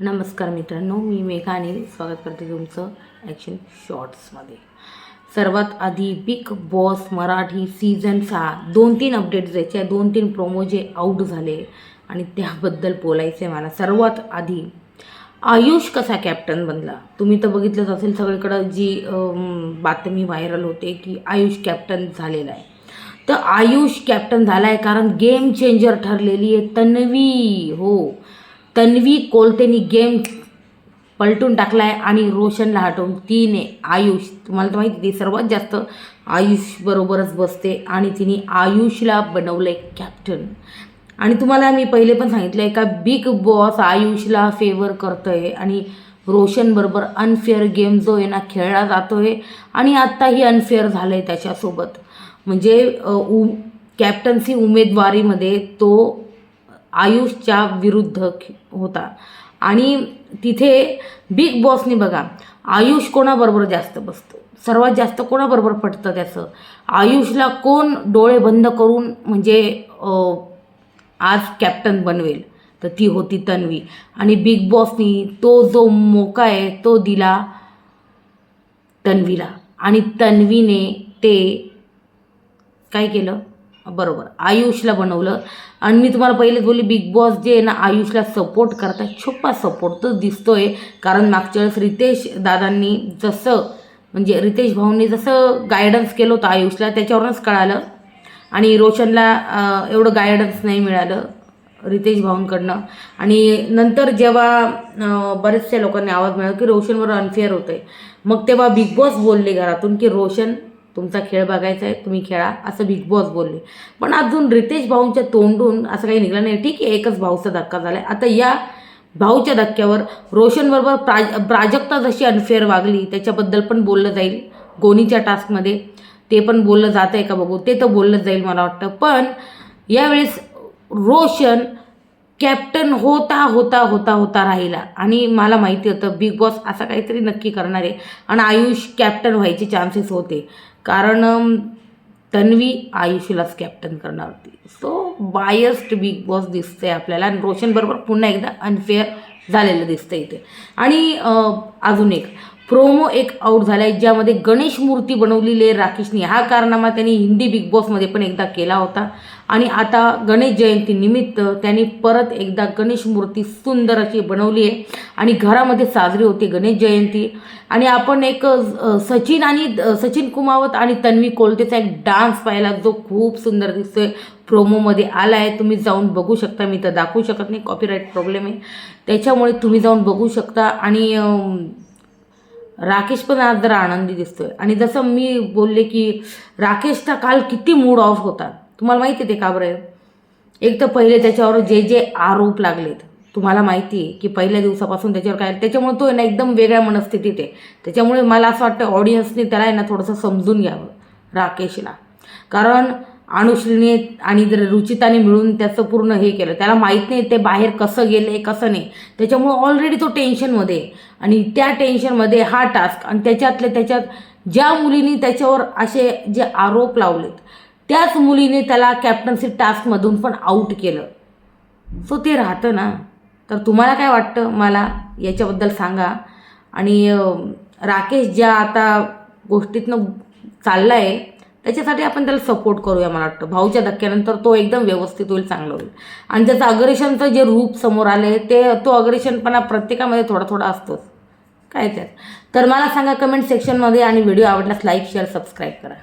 नमस्कार मित्रांनो मी मेघाने स्वागत करते तुमचं ॲक्शन शॉर्ट्समध्ये सर्वात आधी बिग बॉस मराठी सीझन सहा दोन तीन अपडेट्स द्यायचे. आहे दोन तीन प्रोमो जे आऊट झाले आणि त्याबद्दल बोलायचं आहे मला. सर्वात आधी आयुष कसा कॅप्टन बनला? तुम्ही तर बघितलंच असेल सगळीकडं जी बातमी व्हायरल होते की आयुष कॅप्टन झालेला आहे. तर आयुष कॅप्टन झाला आहे कारण गेम चेंजर ठरलेली आहे तन्वी. हो. तन्वी कोलतेनी गेम पलटून टाकला आहे आणि रोशनला हटवून. तिने आयुष तुम्हाला तर माहिती ती सर्वात जास्त आयुषबरोबरच बसते आणि तिने आयुषला बनवलं आहे कॅप्टन आणि तुम्हाला मी पहिले पण सांगितलं आहे का बिग बॉस आयुषला फेवर करतो आहे आणि रोशनबरोबर अनफेअर गेम जो आहे ना खेळला जातो आहे आणि आत्ताही अनफेअर झालं आहे त्याच्यासोबत. म्हणजे उ कॅप्टन्सी उमेदवारीमध्ये तो आयुषच्या विरुद्ध होता. आणि तिथे बिग बॉसने बघा आयुष कोणाबरोबर जास्त बसतो? सर्वात जास्त कोणाबरोबर पटतं त्याचं? आयुषला कोण डोळे बंद करून म्हणजे आज कॅप्टन बनवेल? तर ती होती तन्वी. आणि बिग बॉसनी तो जो मोका आहे तो दिला तन्वीला. आणि तन्वीने ते काय केलं? बरोबर. आयुषला बनवलं. आणि मी तुम्हाला पहिलेच बोलली बिग बॉस जे आहे ना आयुषला सपोर्ट करता छोपा सपोर्ट तर दिसतो आहे कारण मागच्या वेळेस रितेश दादांनी जसं म्हणजे रितेश भाऊंनी जसं गायडन्स केलं होतं आयुषला त्याच्यावरूनच कळालं. आणि रोशनला एवढं गायडन्स नाही मिळालं रितेश भाऊंकडनं. आणि नंतर जेव्हा बरेचशा लोकांनी आवाज मिळाला की रोशनवर अनफेअर होतं आहे मग तेव्हा बिग बॉस बोलले घरातून की रोशन तुमचा खेळ बघायचा आहे तुम्ही खेळा असं बिग बॉस बोलले. पण अजून रितेश भाऊंच्या तोंडून असं काही निघलं नाही. ठीक आहे एकच भाऊचा धक्का झाला आहे आता या भाऊच्या धक्क्यावर रोशनबरोबर प्राज प्राजक्ता जशी अनफेअर वागली त्याच्याबद्दल पण बोललं जाईल. गोनीच्या टास्कमध्ये ते पण बोललं जात आहे का बघू. ते तर बोललं जाईल मला वाटतं. पण यावेळेस रोशन कॅप्टन होता होता होता होता राहिला. आणि मला माहिती होतं बिग बॉस असं काहीतरी नक्की करणार आहे. आणि आयुष कॅप्टन व्हायचे चान्सेस होते. कारण तन्वी आयुषीलाच कॅप्टन करणार होती. सो बायस्ड बिग बॉस दिसतंय आपल्याला आणि रोशनबरोबर पुन्हा एकदा अनफेअर झालेलं दिसतं इथे. आणि अजून एक प्रोमो एक आऊट झाला आहे ज्यामध्ये गणेश मूर्ती बनवलेली आहे राकेशने. हा कारनामा त्यांनी हिंदी बिग बॉसमध्ये पण एकदा केला होता. आणि आता गणेश जयंतीनिमित्त त्यांनी परत एकदा गणेश मूर्ती सुंदर अशी बनवली आहे. आणि घरामध्ये साजरी होते गणेश जयंती. आणि आपण एक सचिन आणि सचिन कुमावत आणि तन्वी कोलतेचा एक डान्स पाहिला जो खूप सुंदर दिसतोय. प्रोमोमध्ये आला आहे तुम्ही जाऊन बघू शकता. मी तर दाखवू शकत नाही कॉपीराईट प्रॉब्लेम आहे. त्याच्यामुळे तुम्ही जाऊन बघू शकता. आणि राकेश पण आज जरा आनंदी दिसतोय. आणि जसं मी बोलले की राकेशचा काल किती मूड ऑफ होता. तुम्हाला माहिती आहे ते का बरं? एक तर पहिले त्याच्यावर जे जे आरोप लागलेत तुम्हाला माहिती आहे की पहिल्या दिवसापासून त्याच्यावर काय त्याच्यामुळे तो आहे ना एकदम वेगळ्या मनस्थितीत आहे. त्याच्यामुळे मला असं वाटतं ऑडियन्सने त्याला आहे ना थोडंसं समजून घ्यावं राकेशला. कारण अनुश्रीने आणि जर रुचिताने मिळून त्याचं पूर्ण हे केलं. त्याला माहीत नाही ते बाहेर कसं गेलं आहे कसं नाही. त्याच्यामुळं ऑलरेडी तो टेन्शनमध्ये आणि त्या टेन्शनमध्ये हा टास्क आणि त्याच्यातल्या त्याच्यात ज्या मुलींनी त्याच्यावर असे जे आरोप लावलेत त्याच मुलीने त्याला कॅप्टन्सी टास्कमधून पण आऊट केलं. सो ते राहतं ना. तर तुम्हाला काय वाटतं? मला याच्याबद्दल सांगा. आणि राकेश ज्या आता गोष्टीतनं चालला आहे त्याच्यासाठी आपण त्याला सपोर्ट करूया मला वाटतं. भाऊच्या धक्क्यानंतर तो एकदम व्यवस्थित होईल चांगलं होईल. आणि त्याचं अग्रेशनचं जे रूप समोर आले ते तो अग्रेशनपणा प्रत्येकामध्ये थोडा थोडा असतोच. काय त्यात? तर मला सांगा कमेंट सेक्शनमध्ये आणि व्हिडिओ आवडल्यास लाईक शेअर सबस्क्राईब करा.